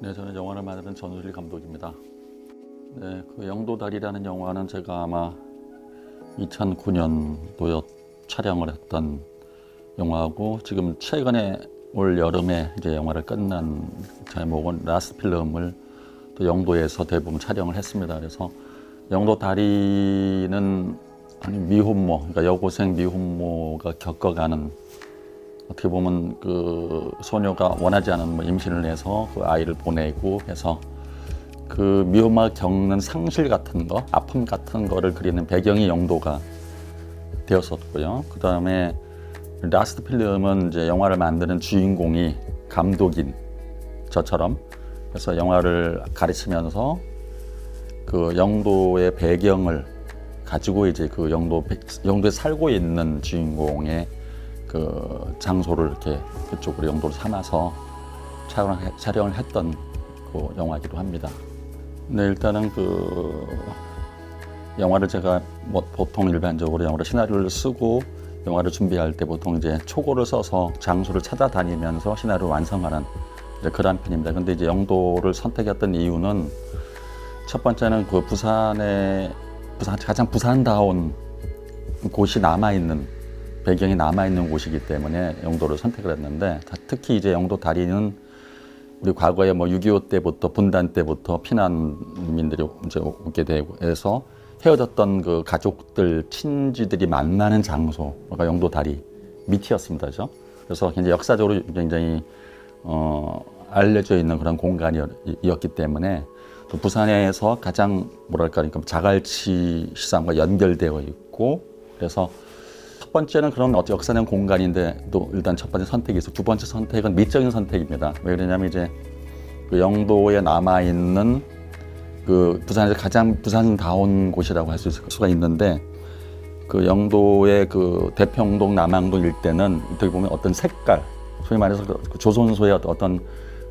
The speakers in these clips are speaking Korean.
네, 저는 영화를 만드는 전우일 감독입니다. 네, 그 영도달이라는 영화는 제가 아마 2009년도에 촬영을 했던 영화고 지금 최근에 올 여름에 이제 영화를 끝난 제목은 라스트 필름을 또 영도에서 대부분 촬영을 했습니다. 그래서 영도 다리는 아니 미혼모, 그러니까 여고생 미혼모가 겪어가는 어떻게 보면 그 소녀가 원하지 않은 뭐 임신을 해서 그 아이를 보내고 해서 그 미혼마 겪는 상실 같은 거, 아픔 같은 거를 그리는 배경이 영도가 되었었고요. 그 다음에 라스트 필름은 이제 영화를 만드는 주인공이 감독인 저처럼 그래서 영화를 가르치면서 그 영도의 배경을 가지고 이제 그 영도 영도에 살고 있는 주인공의 그 장소를 이렇게 그쪽으로 영도를 삼아서 촬영 촬영 을 했던 그 영화이기도 합니다. 네 일단은 그 영화를 제가 뭐 보통 일반적으로 영화를 시나리오를 쓰고 영화를 준비할 때 보통 이제 초고를 써서 장소를 찾아다니면서 시나리오를 완성하는 그런 편입니다. 근데 이제 영도를 선택했던 이유는 첫 번째는 그 부산에 부산 가장 부산다운 곳이 남아 있는 배경이 남아 있는 곳이기 때문에 영도를 선택을 했는데 특히 이제 영도 다리는 우리 과거에 뭐 6.25 때부터 분단 때부터 피난민들이 이제 오게 되고 해서 헤어졌던 그 가족들 친지들이 만나는 장소가 영도 다리 밑이었습니다. 그죠? 그래서 굉장히 역사적으로 굉장히 어, 알려져 있는 그런 공간이었기 때문에 또 부산에서 가장 뭐랄까 그러니까 자갈치 시장과 연결되어 있고 그래서 첫 번째는 그런 어떤 역사적 공간인데 또 일단 첫 번째 선택이 있어 두 번째 선택은 미적인 선택입니다. 왜 그러냐면 이제 그 영도에 남아 있는 그 부산에서 가장 부산다운 곳이라고 할 수가 있는데 그 영도의 그 대평동 남항동 일대는 어떻게 보면 어떤 색깔 소위 말해서 그 조선소의 어떤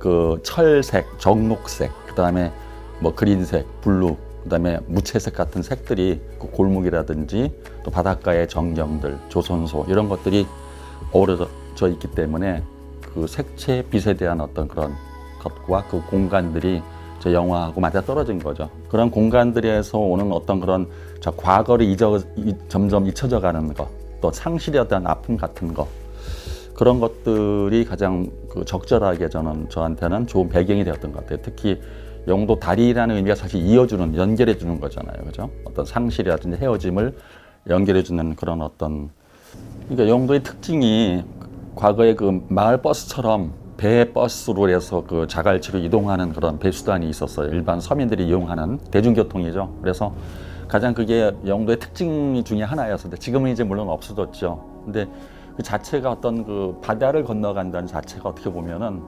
그 철색, 정록색, 그 다음에 뭐 그린색, 블루, 그 다음에 무채색 같은 색들이 그 골목이라든지 또 바닷가의 전경들, 조선소 이런 것들이 어우러져 있기 때문에 그 색채 빛에 대한 어떤 그런 것과 그 공간들이 저 영화하고 맞아 떨어진 거죠. 그런 공간들에서 오는 어떤 그런 저 과거를 잊어 이- 점점 잊혀져 가는 것, 또 대한 아픔 같은 것 그런 것들이 가장 그 적절하게 저는 저한테는 좋은 배경이 되었던 것 같아요. 특히 영도 다리라는 의미가 사실 이어주는 연결해 주는 거잖아요, 그죠? 어떤 상실이라든지 헤어짐을 연결해 주는 그런 어떤 그러니까 영도의 특징이 과거에 그 마을 버스처럼 배 버스로 해서 그 자갈치로 이동하는 그런 배 수단이 있었어요. 일반 서민들이 이용하는 대중교통이죠. 그래서 가장 그게 영도의 특징 중에 하나였는데 지금은 이제 물론 없어졌죠. 근데 그 자체가 어떤 그 바다를 건너간다는 자체가 어떻게 보면은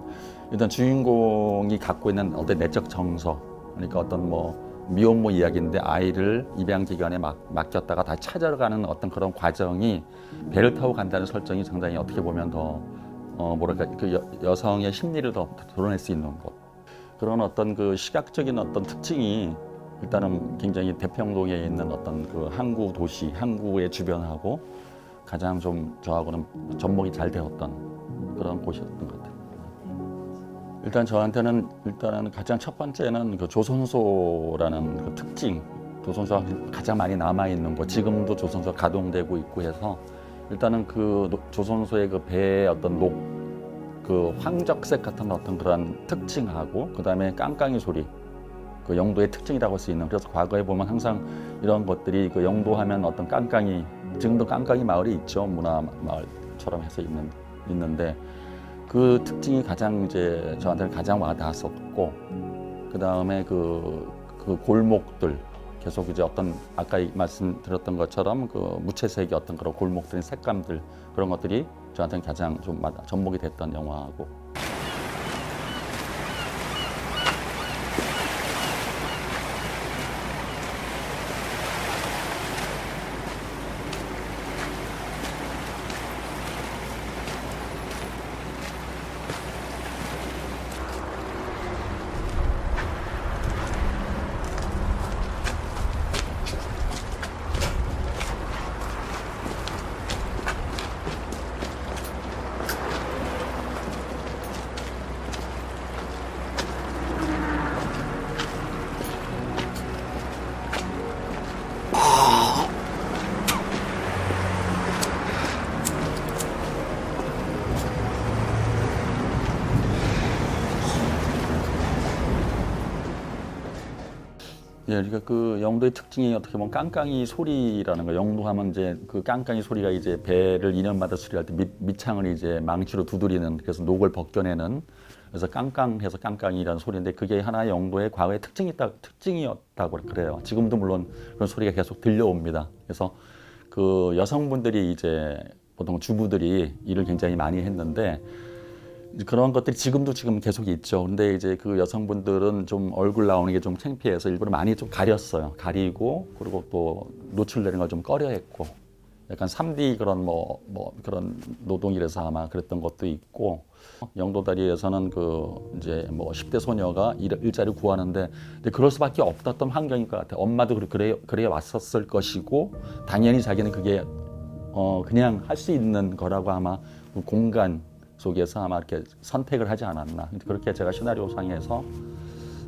일단 주인공이 갖고 있는 어떤 내적 정서 그러니까 어떤 뭐 미혼모 이야기인데 아이를 입양 기관에 막, 맡겼다가 다 찾아가는 어떤 그런 과정이 배를 타고 간다는 설정이 상당히 어떻게 보면 더 어, 뭐랄까 그 여, 여성의 심리를 더 드러낼 수 있는 것 그런 어떤 그 시각적인 어떤 특징이 일단은 굉장히 대평동에 있는 어떤 그 항구 도시 항구의 주변하고 가장 좀 저하고는 접목이 잘 되었던 그런 곳이었던 것 같아요. 일단 저한테는 일단은 가장 첫 번째는 그 조선소라는 그 특징, 조선소가 가장 많이 남아 있는 곳, 지금도 조선소 가동되고 있고 해서 일단은 그 노- 조선소의 그 배의 어떤 녹, 그 황적색 같은 어떤 그런 특징하고 그 다음에 깡깡이 소리, 그 영도의 특징이라고 할 수 있는 그래서 과거에 보면 항상 이런 것들이 그 영도하면 어떤 깡깡이 지금도 깡깡이 마을이 있죠. 문화 마을처럼 해서 있는 있는데 그 특징이 가장 이제 저한테는 가장 와닿았었고 그 다음에 그, 그 골목들 계속 이제 어떤 아까 이 말씀드렸던 것처럼 그 무채색의 어떤 그런 골목들의 색감들 그런 것들이 저한테는 가장 좀 접목이 됐던 영화고 예, 그러니까 그 영도의 특징이 어떻게 보면 깡깡이 소리라는 거. 영도하면 이제 그 깡깡이 소리가 이제 배를 인연마다 수리할 때 밑, 밑창을 이제 망치로 두드리는 그래서 녹을 벗겨내는 그래서 깡깡해서 깡깡이라는 소리인데 그게 하나의 영도의 과거의 특징이 있다, 특징이었다고 그래요. 지금도 물론 그런 소리가 계속 들려옵니다. 그래서 그 여성분들이 이제 보통 주부들이 일을 굉장히 많이 했는데 그런 것들이 지금도 지금 계속 있죠. 근데 이제 그 여성분들은 좀 얼굴 나오는 게 좀 창피해서 일부러 많이 좀 가렸어요. 가리고 그리고 또 노출되는 걸 좀 꺼려했고 약간 3D 그런 뭐, 뭐 그런 노동이라서 아마 그랬던 것도 있고 영도다리에서는 그 이제 뭐 10대 소녀가 일, 일자리 구하는데 근데 그럴 수밖에 없었던 환경인 것 같아요. 엄마도 그래- 그래 그래 왔었을 것이고 당연히 자기는 그게 어 그냥 할 수 있는 거라고 아마 그 공간 속에서 아마 이렇게 선택을 하지 않았나 그렇게 제가 시나리오 상에서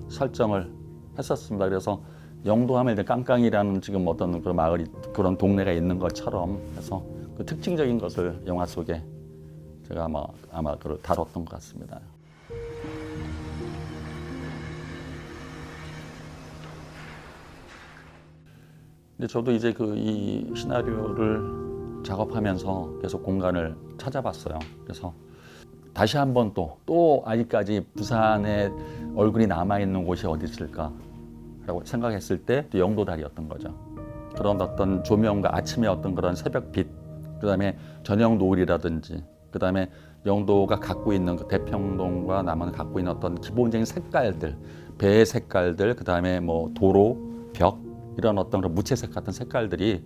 설정을 했었습니다. 그래서 영도하면 이제 깡깡이라는 지금 어떤 그런 마을이 그런 동네가 있는 것처럼 해서 그 특징적인 것을 영화 속에 제가 아마 아마 그걸 다뤘던 것 같습니다. 근데 저도 이제 그 이 시나리오를 작업하면서 계속 공간을 찾아봤어요. 그래서 다시 한번 또, 또 아직까지 부산에 얼굴이 남아있는 곳이 어디 있을까라고 생각했을 때또 영도다리였던 거죠. 그런 어떤 조명과 아침의 어떤 그런 새벽빛, 그 다음에 저녁 노을이라든지, 그 다음에 영도가 갖고 있는 그 대평동과 남한이 갖고 있는 어떤 기본적인 색깔들, 배의 색깔들, 그 다음에 뭐 도로, 벽, 이런 어떤 그런 무채색 같은 색깔들이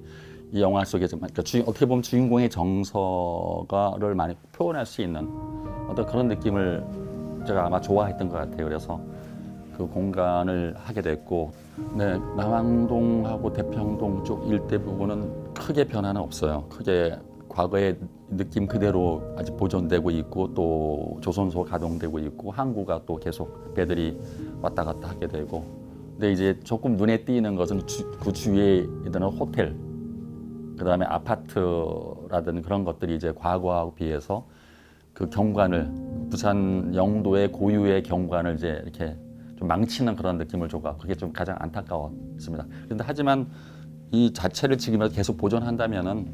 이 영화 속에서 그러니까 주, 어떻게 보면 주인공의 정서가를 많이 표현할 수 있는 어떤 그런 느낌을 제가 아마 좋아했던 것 같아요. 그래서 그 공간을 하게 됐고, 네 남항동하고 대평동 쪽 일대 부분은 크게 변화는 없어요. 크게 과거의 느낌 그대로 아직 보존되고 있고 또 조선소 가동되고 있고 항구가 또 계속 배들이 왔다 갔다 하게 되고 근데 이제 조금 눈에 띄는 것은 주, 그 주위에 있는 호텔 그다음에 아파트라든 그런 것들이 이제 과거하고 비해서 그 경관을 부산 영도의 고유의 경관을 이제 이렇게 좀 망치는 그런 느낌을 줘가 그게 좀 가장 안타까웠습니다. 그런데 하지만 이 자체를 지금이라도 계속 보존한다면은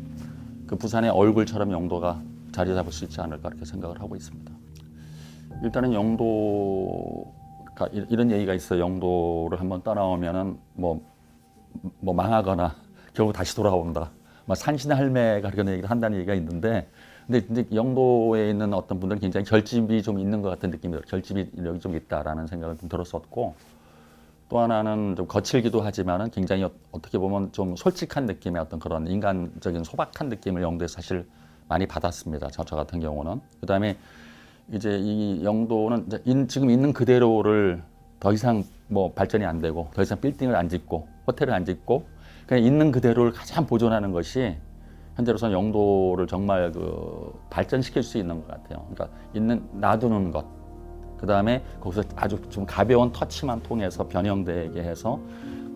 그 부산의 얼굴처럼 영도가 자리 잡을 수 있지 않을까 이렇게 생각을 하고 있습니다. 일단은 영도가 이- 이런 얘기가 있어요. 영도를 한번 떠나오면은 뭐, 뭐 망하거나 결국 다시 돌아온다. 막 산신의 할매가 그런 얘기를 한다는 얘기가 있는데 근데 이제 영도에 있는 어떤 분들은 굉장히 결집이 좀 있는 것 같은 느낌이 들어요. 결집이 여기 좀 있다라는 생각을 좀 들었었고 또 하나는 좀 거칠기도 하지만은 굉장히 어- 어떻게 보면 좀 솔직한 느낌의 어떤 그런 인간적인 소박한 느낌을 영도에 사실 많이 받았습니다. 저, 저 같은 경우는. 그 다음에 이제 이 영도는 이제 인- 지금 있는 그대로를 더 이상 뭐 발전이 안 되고 더 이상 빌딩을 안 짓고 호텔을 안 짓고 그냥 있는 그대로를 가장 보존하는 것이 현재로서는 영도를 정말 그 발전시킬 수 있는 것 같아요. 그러니까 있는 놔두는 것. 그 다음에 거기서 아주 좀 가벼운 터치만 통해서 변형되게 해서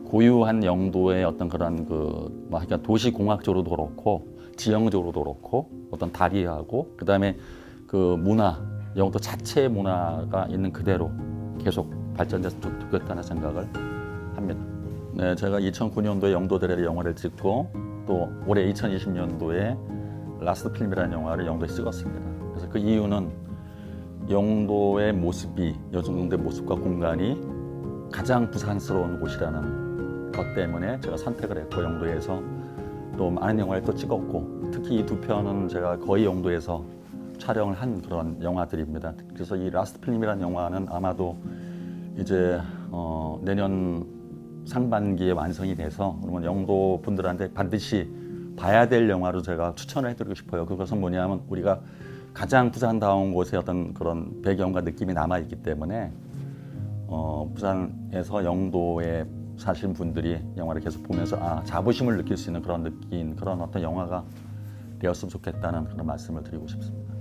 고유한 영도의 어떤 그런 그, 뭐, 그러니까 도시 공학적으로도 그렇고 지형적으로도 그렇고 어떤 다리하고 그 다음에 그 문화, 영도 자체의 문화가 있는 그대로 계속 발전됐으면 좋겠다는 생각을 합니다. 네, 제가 2009년도에 영도대례 영화를 찍고 또 올해 2020년도에 라스트 필름이라는 영화를 영도에 찍었습니다. 그래서 그 이유는 영도의 모습이 여중동대 모습과 공간이 가장 부산스러운 곳이라는 것 때문에 제가 선택을 했고 영도에서 또 많은 영화를 또 찍었고 특히 이 두 편은 제가 거의 영도에서 촬영을 한 그런 영화들입니다. 그래서 이 라스트 필름이라는 영화는 아마도 이제 어, 내년 상반기에 완성이 돼서 그러면 영도 분들한테 반드시 봐야 될 영화로 제가 추천을 해드리고 싶어요. 그것은 뭐냐면 우리가 가장 부산다운 곳에 어떤 그런 배경과 느낌이 남아 있기 때문에 어, 부산에서 영도에 사신 분들이 영화를 계속 보면서 아 자부심을 느낄 수 있는 그런 느낌 그런 어떤 영화가 되었으면 좋겠다는 그런 말씀을 드리고 싶습니다.